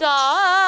চলো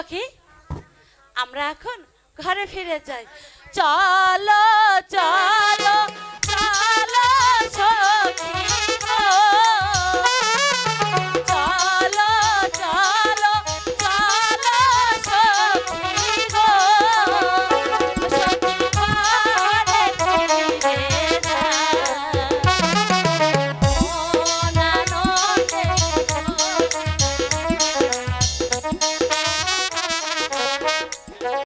সখী আমরা এখন ঘরে ফিরে যাই। চলো চলো।